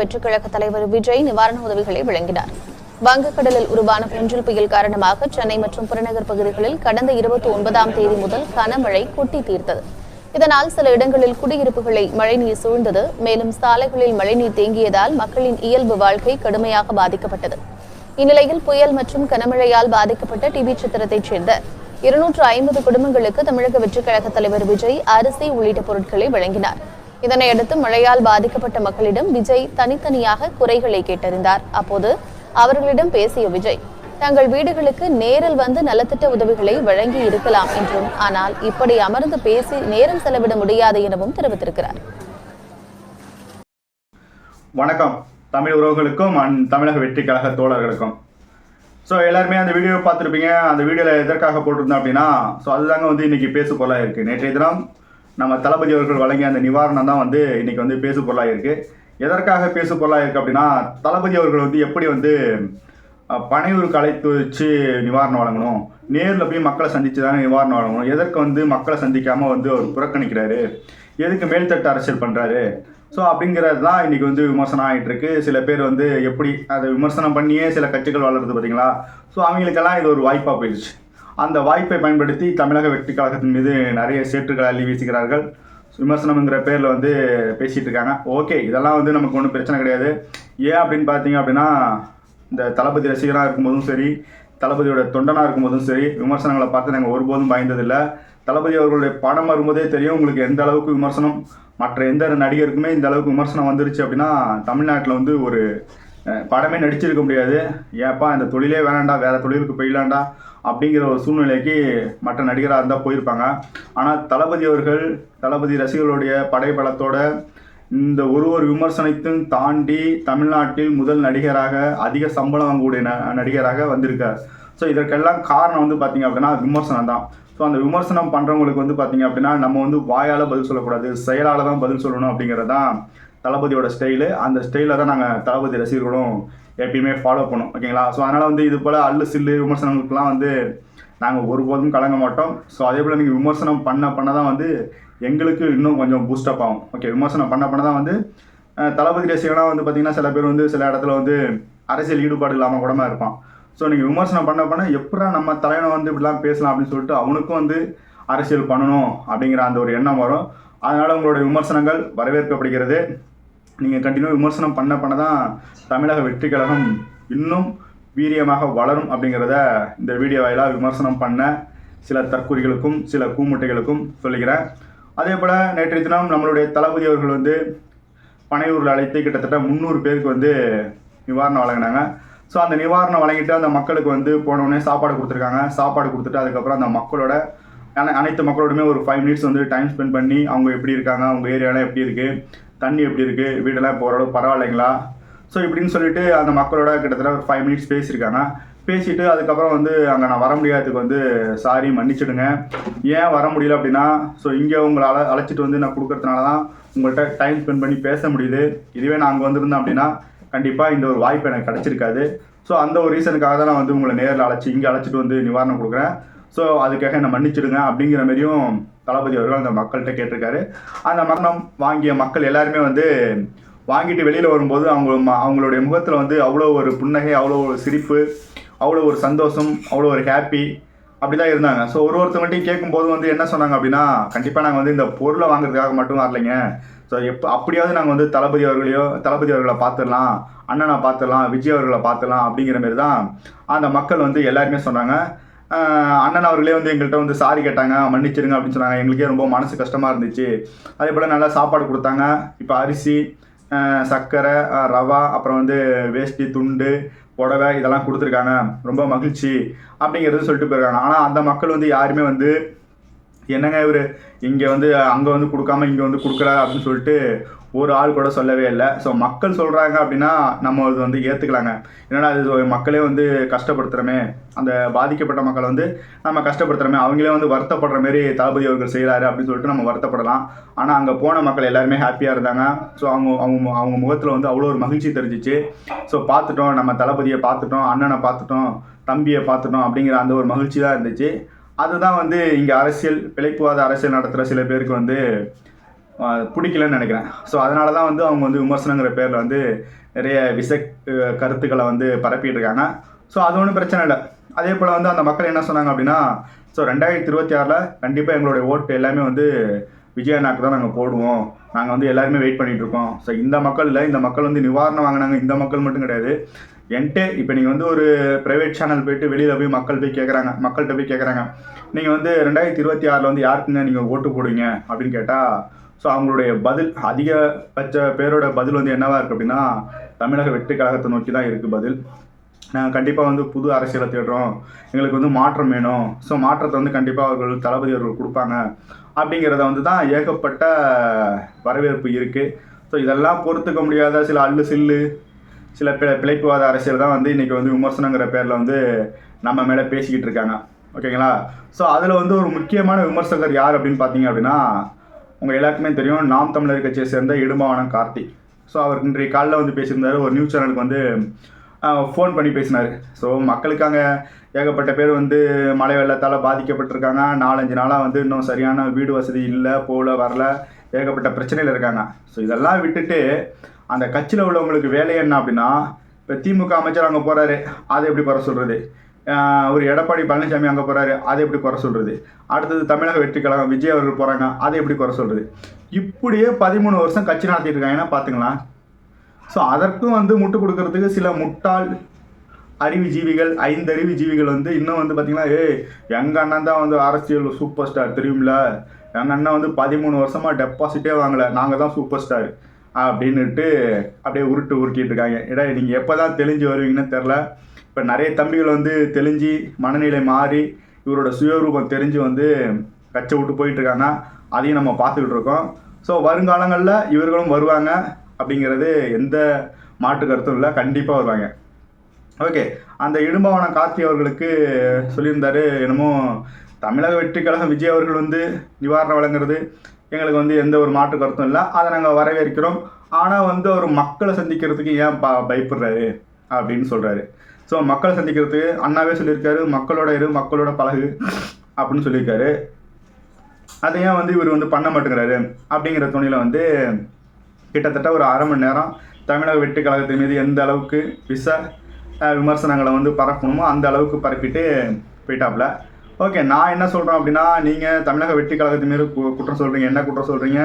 வெற்றி கழக தலைவர் விஜய் நிவாரண உதவிகளை வழங்கினார். வங்கக்கடலில் உருவான பெஞ்சல் புயல் காரணமாக சென்னை மற்றும் புறநகர் பகுதிகளில் கடந்த இருபத்தி ஒன்பதாம் தேதி முதல் கனமழை கொட்டி தீர்த்தது. இதனால் சில இடங்களில் குடியிருப்புகளை மழைநீர் சூழ்ந்தது. மேலும் சாலைகளில் மழைநீர் தேங்கியதால் மக்களின் இயல்பு வாழ்க்கை கடுமையாக பாதிக்கப்பட்டது. இந்நிலையில் புயல் மற்றும் கனமழையால் பாதிக்கப்பட்ட டிவி சித்திரத்தைச் சேர்ந்த இருநூற்று ஐம்பது குடும்பங்களுக்கு தமிழக வெற்றிக் கழக தலைவர் விஜய் அரிசி உள்ளிட்ட பொருட்களை வழங்கினார். இதனையடுத்து மழையால் பாதிக்கப்பட்ட மக்களிடம் விஜய் தனித்தனியாக குறைகளை கேட்டறிந்தார். அப்போது அவர்களிடம் பேசிய விஜய் தங்கள் வீடுகளுக்கு நேரில் வந்து நலத்திட்ட உதவிகளை வழங்கி இருக்கலாம் என்றும் ஆனால் இப்படி அமர்ந்து பேசி நேரம் செலவிட முடியாது எனவும் தெரிவித்திருக்கிறார். வணக்கம். தமிழ் உறவுகளுக்கும் அண்ட் தமிழக வெற்றி கழக தோழர்களுக்கும். ஸோ எல்லாருமே அந்த வீடியோ பார்த்துருப்பீங்க. அந்த வீடியோவில் எதற்காக போட்டிருந்தோம் அப்படின்னா ஸோ அதுதாங்க வந்து இன்னைக்கு பேச போல இருக்குது நேற்றைய தினம் நம்ம தளபதி அவர்கள் வழங்கிய அந்த நிவாரணம் தான் வந்து இன்னைக்கு வந்து பேசு பொருளாக இருக்குது எதற்காக பேசு பொருளாக இருக்குது அப்படின்னா தளபதி அவர்கள் வந்து எப்படி வந்து பனையூருக்கு அழைத்து வச்சு நிவாரணம் வழங்கணும் நேரில் போய் மக்களை சந்திச்சு தானே நிவாரணம் வழங்கணும் எதற்கு வந்து மக்களை சந்திக்காமல் வந்து அவர் புறக்கணிக்கிறாரு எதுக்கு மேல்தட்டு அரசியல் பண்ணுறாரு ஸோ அப்படிங்கிறது தான் இன்றைக்கி வந்து விமர்சனம் ஆகிட்டுருக்கு சில பேர் வந்து எப்படி அதை விமர்சனம் பண்ணியே சில கட்சிகள் வளருது பார்த்தீங்களா ஸோ அவங்களுக்கெல்லாம் இது ஒரு வாய்ப்பாக போயிடுச்சு. அந்த வாய்ப்பை பயன்படுத்தி தமிழக வெற்றி கழகத்தின் மீது நிறைய சேற்றுக்களை அள்ளி வீசுகிறார்கள். விமர்சனம்ங்கிற பேரில் வந்து பேசிகிட்டு இருக்காங்க. ஓகே இதெல்லாம் வந்து நமக்கு ஒன்றும் பிரச்சனை கிடையாது. ஏன் அப்படின்னு பார்த்தீங்க அப்படின்னா இந்த தளபதி ரசிகராக இருக்கும்போதும் சரி தளபதியோட தொண்டனாக இருக்கும்போதும் சரி விமர்சனங்களை பார்த்து நாங்கள் ஒருபோதும் பயந்ததில்லை. தளபதி அவர்களுடைய படம் வரும்போதே தெரியும் உங்களுக்கு எந்த அளவுக்கு விமர்சனம் மற்ற எந்த நடிகருக்குமே இந்த அளவுக்கு விமர்சனம் வந்துருச்சு அப்படின்னா தமிழ்நாட்டில் வந்து ஒரு படமே நடிச்சிருக்க முடியாது. ஏப்பா இந்த தொழிலே வேணாண்டா வேறு தொழிலுக்கு போயிடலாண்டா? அப்படிங்கிற ஒரு சூழ்நிலைக்கு மற்ற நடிகராக இருந்தால் போயிருப்பாங்க. ஆனால் தளபதி அவர்கள் தளபதி ரசிகர்களுடைய படைபலத்தோட இந்த ஒரு ஒரு விமர்சனத்தையும் தாண்டி தமிழ்நாட்டில் முதல் நடிகராக அதிக சம்பளம் வாங்கக்கூடிய ந- நடிகராக வந்திருக்கார். ஸோ இதற்கெல்லாம் காரணம் வந்து பார்த்தீங்க அப்படின்னா விமர்சனம் தான். ஸோ அந்த விமர்சனம் பண்ணுறவங்களுக்கு வந்து பார்த்தீங்க அப்படின்னா நம்ம வந்து வாயால் பதில் சொல்லக்கூடாது செயலால் தான் பதில் சொல்லணும் அப்படிங்கிறது தான் தளபதியோட ஸ்டைலு அந்த ஸ்டைலில் தான் நாங்கள் தளபதி ரசிகர்களும் எப்பயுமே ஃபாலோ பண்ணோம் ஓகேங்களா ஸோ அதனால் வந்து இது போல் அல்லு சில்லு விமர்சனங்களுக்குலாம் வந்து நாங்கள் ஒருபோதும் கலங்க மாட்டோம். ஸோ அதே போல் நீங்கள் விமர்சனம் பண்ண பண்ண தான் வந்து எங்களுக்கு இன்னும் கொஞ்சம் பூஸ்டப் ஆகும். ஓகே விமர்சனம் பண்ண பண்ண தான் வந்து தளபதி ரசிகனாக வந்து பார்த்தீங்கன்னா சில பேர் வந்து சில இடத்துல வந்து அரசியல் ஈடுபாடு இல்லாமல் கூடமா இருப்பான். ஸோ நீங்கள் விமர்சனம் பண்ண பண்ண எப்படா நம்ம தலைவனை வந்து இப்படிலாம் பேசலாம் அப்படின்னு சொல்லிட்டு அவனுக்கும் வந்து அரசியல் பண்ணணும் அப்படிங்கிற அந்த ஒரு எண்ணம் வரும். அதனால் உங்களோட விமர்சனங்கள் வரவேற்கப்படுகிறது. நீங்கள் கண்டினியூ விமர்சனம் பண்ண பண்ண தான் தமிழக வெற்றி கழகம் இன்னும் வீரியமாக வளரும் அப்படிங்கிறத இந்த வீடியோ வாயிலாக விமர்சனம் பண்ண சில தற்கொலைகளுக்கும் சில கூமுட்டைகளுக்கும் சொல்லுகிறேன். அதே போல் நேற்றைய தினம் நம்மளுடைய தளபதி அவர்கள் வந்து பனையூரில் அழைத்து கிட்டத்தட்ட முந்நூறு பேருக்கு வந்து நிவாரணம் வழங்கினாங்க. ஸோ அந்த நிவாரணம் வழங்கிட்டு அந்த மக்களுக்கு வந்து போன சாப்பாடு கொடுத்துருக்காங்க. சாப்பாடு கொடுத்துட்டு அதுக்கப்புறம் அந்த மக்களோட அனைத்து மக்களோடுமே ஒரு ஃபைவ் மினிட்ஸ் வந்து டைம் ஸ்பெண்ட் பண்ணி அவங்க எப்படி இருக்காங்க அவங்க ஏரியாலாம் எப்படி இருக்குது தண்ணி எப்படி இருக்குது வீடெல்லாம் இப்போ ஓரளவு பரவாயில்லைங்களா? ஸோ இப்படின்னு சொல்லிட்டு அந்த மக்களோட கிட்டத்தட்ட ஒரு ஃபைவ் மினிட்ஸ் பேசியிருக்காங்க. பேசிட்டு அதுக்கப்புறம் வந்து அங்கே நான் வர முடியாததுக்கு வந்து சாரி மன்னிச்சிடுங்க. ஏன் வர முடியல அப்படின்னா ஸோ இங்கே உங்களை அழ அழைச்சிட்டு வந்து நான் கொடுக்கறதுனால தான் உங்கள்கிட்ட டைம் ஸ்பெண்ட் பண்ணி பேச முடியுது. இதுவே நான் அங்கே வந்திருந்தேன் அப்படின்னா கண்டிப்பாக இந்த ஒரு வாய்ப்பு எனக்கு கிடச்சிருக்காது. ஸோ அந்த ஒரு ரீசனுக்காக தான் நான் வந்து உங்களை நேரில் அழைச்சி இங்கே அழைச்சிட்டு வந்து நிவாரணம் கொடுக்குறேன். ஸோ அதுக்காக என்னை மன்னிச்சிடுங்க அப்படிங்கிற மாதிரியும் தளபதி அவர்கள் அந்த மக்கள்கிட்ட கேட்டிருக்காரு. அந்த மரணம் வாங்கிய மக்கள் எல்லாருமே வந்து வாங்கிட்டு வெளியில் வரும்போது அவங்க ம- அவங்களுடைய முகத்தில் வந்து அவ்வளோ ஒரு புன்னகை அவ்வளோ ஒரு சிரிப்பு அவ்வளோ ஒரு சந்தோஷம் அவ்வளோ ஒரு ஹாப்பி அப்படி தான் இருந்தாங்க. ஸோ ஒரு ஒருத்தவங்கள்ட்டையும் கேட்கும்போது வந்து என்ன சொன்னாங்க அப்படின்னா கண்டிப்பாக நாங்கள் வந்து இந்த பொருளை வாங்குறதுக்காக மட்டும் வரலைங்க. ஸோ எப்போ அப்படியாவது நாங்கள் வந்து தளபதி அவர்களையோ தளபதி அவர்களை பார்த்துடலாம் அண்ணனை பார்த்துடலாம் விஜய் அவர்களை பார்த்துடலாம் அப்படிங்கிற மாரி தான் அந்த மக்கள் வந்து எல்லாருமே சொன்னாங்க. அண்ணன் அவர்களே வந்து எங்கள்கிட்ட வந்து சாரி கேட்டாங்க மன்னிச்சிருங்க அப்படின்னு சொன்னாங்க. எங்களுக்கே ரொம்ப மனசு கஷ்டமாக இருந்துச்சு. அதே போல் நல்லா சாப்பாடு கொடுத்தாங்க. இப்போ அரிசி சர்க்கரை ரவா அப்புறம் வந்து வேஷ்டி துண்டு புடவை இதெல்லாம் கொடுத்துருக்காங்க. ரொம்ப மகிழ்ச்சி அப்படிங்கிறது சொல்லிட்டு போயிருக்காங்க. ஆனால் அந்த மக்கள் வந்து யாருமே வந்து என்னங்க இவர்? இங்கே வந்து அங்கே வந்து கொடுக்காம இங்கே வந்து கொடுக்குறா அப்படின்னு சொல்லிட்டு ஒரு ஆள் கூட சொல்லவே இல்லை. ஸோ மக்கள் சொல்கிறாங்க அப்படின்னா நம்ம அது வந்து ஏற்றுக்கலாங்க என்னடா அது மக்களே வந்து கஷ்டப்படுத்துகிறோமே அந்த பாதிக்கப்பட்ட மக்களை வந்து நம்ம கஷ்டப்படுத்துகிறோமே அவங்களே வந்து வருத்தப்படுற மாரி தளபதி அவர்கள் செய்கிறாரு அப்படின்னு சொல்லிட்டு நம்ம வருத்தப்படலாம். ஆனால் அங்கே போன மக்கள் எல்லாருமே ஹாப்பியாக இருந்தாங்க. ஸோ அவங்க அவங்க அவங்க முகத்தில் வந்து அவ்வளோ ஒரு மகிழ்ச்சி தெரிஞ்சிச்சு. ஸோ பார்த்துட்டோம் நம்ம தளபதியை பார்த்துட்டோம் அண்ணனை பார்த்துட்டோம் தம்பியை பார்த்துட்டோம் அப்படிங்கிற அந்த ஒரு மகிழ்ச்சி தான் இருந்துச்சு. அதுதான் வந்து இங்கே அரசியல் பிழைப்புவாத அரசியல் நடத்துகிற சில பேருக்கு வந்து பிடிக்கலன்னு நினைக்கிறேன். ஸோ அதனால தான் வந்து அவங்க வந்து விமர்சனங்கிற பேரில் வந்து நிறைய விச கருத்துக்களை வந்து பரப்பிட்டு இருக்காங்க ஸோ அது ஒன்றும் பிரச்சனை இல்லை. அதே போல் வந்து அந்த மக்கள் என்ன சொன்னாங்க அப்படின்னா ஸோ ரெண்டாயிரத்தி இருபத்தி ஆறில் கண்டிப்பாக எங்களுடைய ஓட்டு எல்லாமே வந்து விஜயனாக்கு தான் நாங்கள் போடுவோம். நாங்கள் வந்து எல்லாருமே வெயிட் பண்ணிட்டு இருக்கோம். ஸோ இந்த மக்கள் இல்லை இந்த மக்கள் வந்து நிவாரணம் வாங்கினாங்க. இந்த மக்கள் மட்டும் கிடையாது. என்கிட்ட இப்போ நீங்கள் வந்து ஒரு ப்ரைவேட் சேனல் போயிட்டு வெளியில் போய் மக்கள் போய் கேட்குறாங்க மக்கள்கிட்ட போய் கேட்குறாங்க நீங்கள் வந்து ரெண்டாயிரத்தி இருபத்தி ஆறில் வந்து யாருக்குங்க நீங்கள் ஓட்டு போடுவீங்க அப்படின்னு கேட்டால் ஸோ அவங்களுடைய பதில் அதிகபட்ச பேரோட பதில் வந்து என்னவா இருக்குது அப்படின்னா தமிழக வெற்றி கழகத்தை நோக்கி தான் இருக்குது பதில். நாங்கள் கண்டிப்பாக வந்து புது அரசியலை தேடுறோம். எங்களுக்கு வந்து மாற்றம் வேணும். ஸோ மாற்றத்தை வந்து கண்டிப்பாக அவர்கள் தளபதி அவர்கள் கொடுப்பாங்க. அப்படிங்கிறத வந்து தான் ஏகப்பட்ட வரவேற்பு இருக்குது ஸோ இதெல்லாம் பொறுத்துக்க முடியாத சில அல்லு சில்லு சில பி பிழைப்புவாத அரசியல் தான் வந்து இன்றைக்கி வந்து விமர்சனங்கிற பேரில் வந்து நம்ம மேலே பேசிக்கிட்டு இருக்காங்க. ஓகேங்களா? ஸோ அதில் வந்து ஒரு முக்கியமான விமர்சகர் யார் அப்படின்னு பார்த்தீங்க அப்படின்னா உங்கள் எல்லாருக்குமே தெரியும் நாம் தமிழர் கட்சியை சேர்ந்த இடுமாவனம் கார்த்திக் ஸோ அவர் இன்றைய காலைல வந்து பேசியிருந்தார். ஒரு நியூஸ் சேனலுக்கு வந்து ஃபோன் பண்ணி பேசினார். ஸோ மக்களுக்கு அங்கே ஏகப்பட்ட பேர் வந்து மழை வெள்ளத்தால் பாதிக்கப்பட்டிருக்காங்க. நாலஞ்சு நாளாக வந்து இன்னும் சரியான வீடு வசதி இல்லை போகல வரல. ஏகப்பட்ட பிரச்சனையில் இருக்காங்க. ஸோ இதெல்லாம் விட்டுட்டு அந்த கட்சியில் உள்ளவங்களுக்கு வேலை என்ன அப்படின்னா இப்போ திமுக அமைச்சர் அங்கே போகிறாரு அதை எப்படி குறை சொல்கிறது ஒரு எடப்பாடி பழனிசாமி அங்கே போகிறாரு அதை எப்படி குறை சொல்கிறது அடுத்தது தமிழக வெற்றி கழகம் விஜய் அவர்கள் போகிறாங்க அதை எப்படி குறை சொல்கிறது இப்படியே பதிமூணு வருஷம் கட்சி நடத்திட்டு இருக்காங்கன்னா பார்த்துங்களா ஸோ அதற்கும் வந்து முட்டு கொடுக்கறதுக்கு சில முட்டாள் அறிவுஜீவிகள் ஐந்தறிவு ஜீவிகள் வந்து இன்னும் வந்து பார்த்தீங்கன்னா ஏய் எங்கள் அண்ணன் தான் வந்து அரசியல் சூப்பர் ஸ்டார் தெரியும்ல? எங்கள் அண்ணன் வந்து பதிமூணு வருஷமாக டெபாசிட்டே வாங்கலை நாங்கள் தான் சூப்பர் ஸ்டார் அப்படின்னுட்டு அப்படியே உருட்டு உருட்டிட்டு இருக்காங்க. ஏடா நீங்கள் எப்போ தான் தெளிஞ்சு வருவீங்கன்னு தெரில இப்போ நிறைய தம்பிகள் வந்து தெளிஞ்சு மனநிலை மாறி இவரோட சுயரூபம் தெரிஞ்சு வந்து கச்சை விட்டு போயிட்டு இருக்காங்க அதையும் நம்ம பார்த்துக்கிட்டு இருக்கோம் ஸோ வருங்காலங்களில் இவர்களும் வருவாங்க அப்படிங்கிறது எந்த மாற்று கருத்தும் இல்லை. கண்டிப்பாக வருவாங்க. ஓகே அந்த இடும்பவனம் கார்த்தி அவர்களுக்கு சொல்லியிருந்தாரு என்னமோ தமிழக வெற்றி கழகம் விஜய் அவர்கள் வந்து நிவாரணம் வழங்குறது எங்களுக்கு வந்து எந்த ஒரு மாற்று கருத்தும் இல்லை. அதை நாங்கள் வரவேற்கிறோம். ஆனால் வந்து அவர் மக்களை சந்திக்கிறதுக்கு ஏன் ப பயப்படுறாரு? அப்படின்னு சொல்கிறாரு ஸோ மக்களை சந்திக்கிறதுக்கு அண்ணாவே சொல்லியிருக்காரு மக்களோட இரு மக்களோட பழகு அப்படின்னு சொல்லியிருக்காரு. அதை ஏன் வந்து இவர் வந்து பண்ண மாட்டேங்கிறாரு? அப்படிங்கிற துணியில் வந்து கிட்டத்தட்ட ஒரு அரை மணி நேரம் தமிழக வெற்றி கழகத்தின் மீது எந்த அளவுக்கு விச விமர்சனங்களை வந்து பரப்பணுமோ அந்த அளவுக்கு பரப்பிட்டு போயிட்டாப்புல. ஓகே நான் என்ன சொல்கிறேன் அப்படின்னா நீங்கள் தமிழக வெற்றி கழகத்தின் மீது கு- குற்றம் சொல்கிறீங்க என்ன குற்றம் சொல்கிறீங்க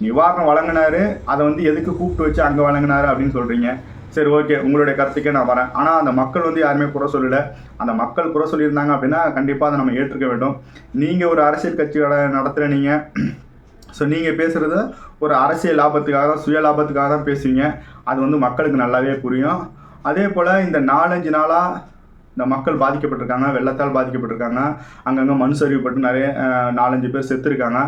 நிவாரணம் வழங்கினாரு அதை வந்து எதுக்கு கூப்பிட்டு வச்சு அங்கே வழங்கினாரு அப்படின்னு சொல்கிறீங்க சரி ஓகே உங்களுடைய கருத்துக்கே நான் வரேன். ஆனால் அந்த மக்கள் வந்து யாருமே குறை சொல்லலை. அந்த மக்கள் குறை சொல்லியிருந்தாங்க அப்படின்னா கண்டிப்பாக அதை நம்ம ஏற்றுக்க வேண்டும். நீங்கள் ஒரு அரசியல் கட்சியோட நடத்துகிற நீங்கள் ஸோ நீங்கள் பேசுகிறது ஒரு அரசியல் லாபத்துக்காக தான் சுய லாபத்துக்காக தான் பேசுவீங்க. அது வந்து மக்களுக்கு நல்லாவே புரியும். அதே போல் இந்த நாலஞ்சு நாளாக இந்த மக்கள் பாதிக்கப்பட்டிருக்காங்க வெள்ளத்தால் பாதிக்கப்பட்டிருக்காங்க. அங்கங்கே மண் சரிவுப்பட்டு நிறைய நாலஞ்சு பேர் செத்துருக்காங்க.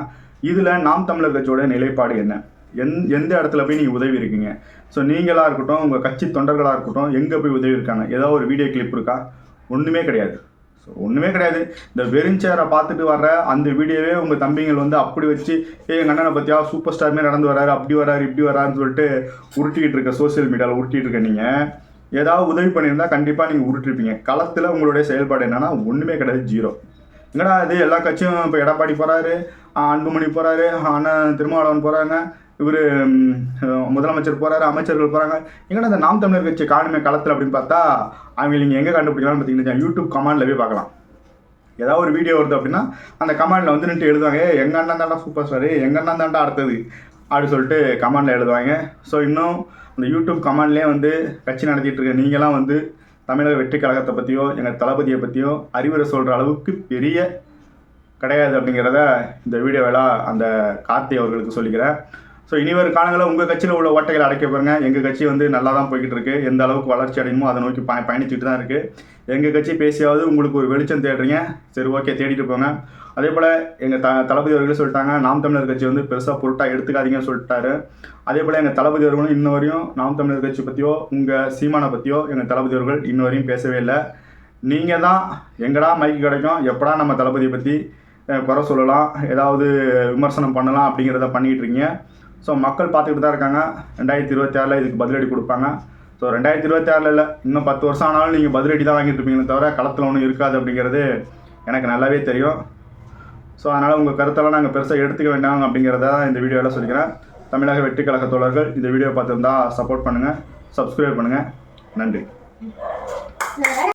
இதில் நாம் தமிழர் கட்சியோட நிலைப்பாடு என்ன? எந் எந்த இடத்துல போய் நீங்கள் உதவி இருக்கீங்க? ஸோ நீங்களாக இருக்கட்டும் உங்கள் கட்சி தொண்டர்களாக இருக்கட்டும் எங்கே போய் உதவி இருக்காங்க? ஏதாவது ஒரு வீடியோ கிளிப் இருக்கா? ஒன்றுமே கிடையாது. ஸோ ஒன்றுமே கிடையாது. இந்த வெறிஞ்சேரை பார்த்துட்டு வர்ற அந்த வீடியோவே உங்கள் தம்பிங்கள் வந்து அப்படி வச்சு ஏ எங்கள் அண்ணனை பற்றியா சூப்பர் ஸ்டார்மே நடந்து வராரு அப்படி வராரு இப்படி வராருன்னு சொல்லிட்டு உருட்டிக்கிட்டு இருக்க சோஷியல் மீடியாவில் உருட்டிகிட்டு இருக்க நீங்கள் ஏதாவது உதவி பண்ணியிருந்தால் கண்டிப்பாக நீங்கள் உருட்டிருப்பீங்க. களத்தில் உங்களுடைய செயல்பாடு என்னென்னா ஒன்றுமே கிடையாது ஜீரோ என்னடா இது? எல்லா கட்சியும் இப்போ எடப்பாடி போகிறாரு அன்புமணி போகிறாரு அண்ணன் திருமாவளவன் போகிறாங்க இவர் முதலமைச்சர் போகிறாரு அமைச்சர்கள் போகிறாங்க எங்கடா இந்த நாம் தமிழர் கட்சி காணுமே களத்தில் அப்படின்னு பார்த்தா அவங்க நீங்கள் எங்கே கண்டுபிடிக்கலாம்னு பார்த்தீங்கன்னா யூடியூப் கமாண்டில் போய் பார்க்கலாம். ஏதாவது ஒரு வீடியோ வருது அப்படின்னா அந்த கமாண்டில் வந்து நின்று எழுதுவாங்க எங்கள் அண்ணன் தாண்டா சூப்பர் ஸ்டார் எங்கள் அண்ணன் தாண்டா அடுத்தது? அப்படின்னு சொல்லிட்டு கமாண்டில் எழுதுவாங்க. ஸோ இன்னும் அந்த யூடியூப் கமாண்ட்லேயே வந்து கட்சி நடத்திட்டு இருக்க நீங்களாம் வந்து தமிழக வெற்றி கழகத்தை பற்றியோ எங்கள் தளபதியை பற்றியோ அறிவுரை சொல்கிற அளவுக்கு பெரிய கிடையாது அப்படிங்கிறத இந்த வீடியோவெல்லாம் அந்த கார்த்தி அவர்களுக்கு சொல்லிக்கிறேன். ஸோ இனிவரும் காலங்களில் உங்கள் கட்சியில் உள்ள ஓட்டைகளை அடைக்க பாருங்க. எங்கள் கட்சி வந்து நல்லா தான் போய்கிட்டு இருக்கு எந்த அளவுக்கு வளர்ச்சி அடையுமோ அதை நோக்கி பய பயணிச்சுட்டு தான் இருக்குது எங்கள் கட்சி பேசியாவது உங்களுக்கு ஒரு வெளிச்சம் தேடுறீங்க. சரி ஓகே தேடிட்டு போங்க. அதே போல் எங்கள் த தளபதி அவர்களே சொல்லிட்டாங்க நாம் தமிழர் கட்சி வந்து பெருசாக பொருட்டாக எடுத்துக்காதீங்கன்னு சொல்லிட்டாரு. அதே போல் எங்கள் தளபதி அவர்களும் இன்ன வரையும் நாம் தமிழர் கட்சி பற்றியோ உங்கள் சீமானை பற்றியோ எங்கள் தளபதி அவர்கள் இன்ன வரையும் பேசவே இல்லை. நீங்கள் தான் எங்கடா மைக்கு கிடைக்கும்? எப்படா நம்ம தளபதியை பற்றி குறை சொல்லலாம்? ஏதாவது விமர்சனம் பண்ணலாம்? அப்படிங்கிறத பண்ணிக்கிட்டு இருக்கீங்க. ஸோ மக்கள் பார்த்துக்கிட்டு தான் இருக்காங்க. ரெண்டாயிரத்தி இருபத்தி ஆறில் இதுக்கு பதிலடி கொடுப்பாங்க. ஸோ ரெண்டாயிரத்தி இருபத்தி ஆறில் இல்லை இன்னும் பத்து வருஷம் ஆனாலும் நீங்கள் பதிலடி தான் வாங்கிட்டு இருப்பீங்களே தவிர களத்தில் ஒன்றும் இருக்காது அப்படிங்கிறது எனக்கு நல்லாவே தெரியும். ஸோ அதனால் உங்கள் கருத்தெல்லாம் நாங்கள் பெருசாக எடுத்துக்க வேண்டாம் அப்படிங்கிறத இந்த வீடியோவில் சொல்லிக்கிறேன். தமிழக வெற்றி கழக தோழர்கள் இந்த வீடியோ பார்த்துருந்தா சப்போர்ட் பண்ணுங்கள் சப்ஸ்கிரைப் பண்ணுங்கள் நன்றி.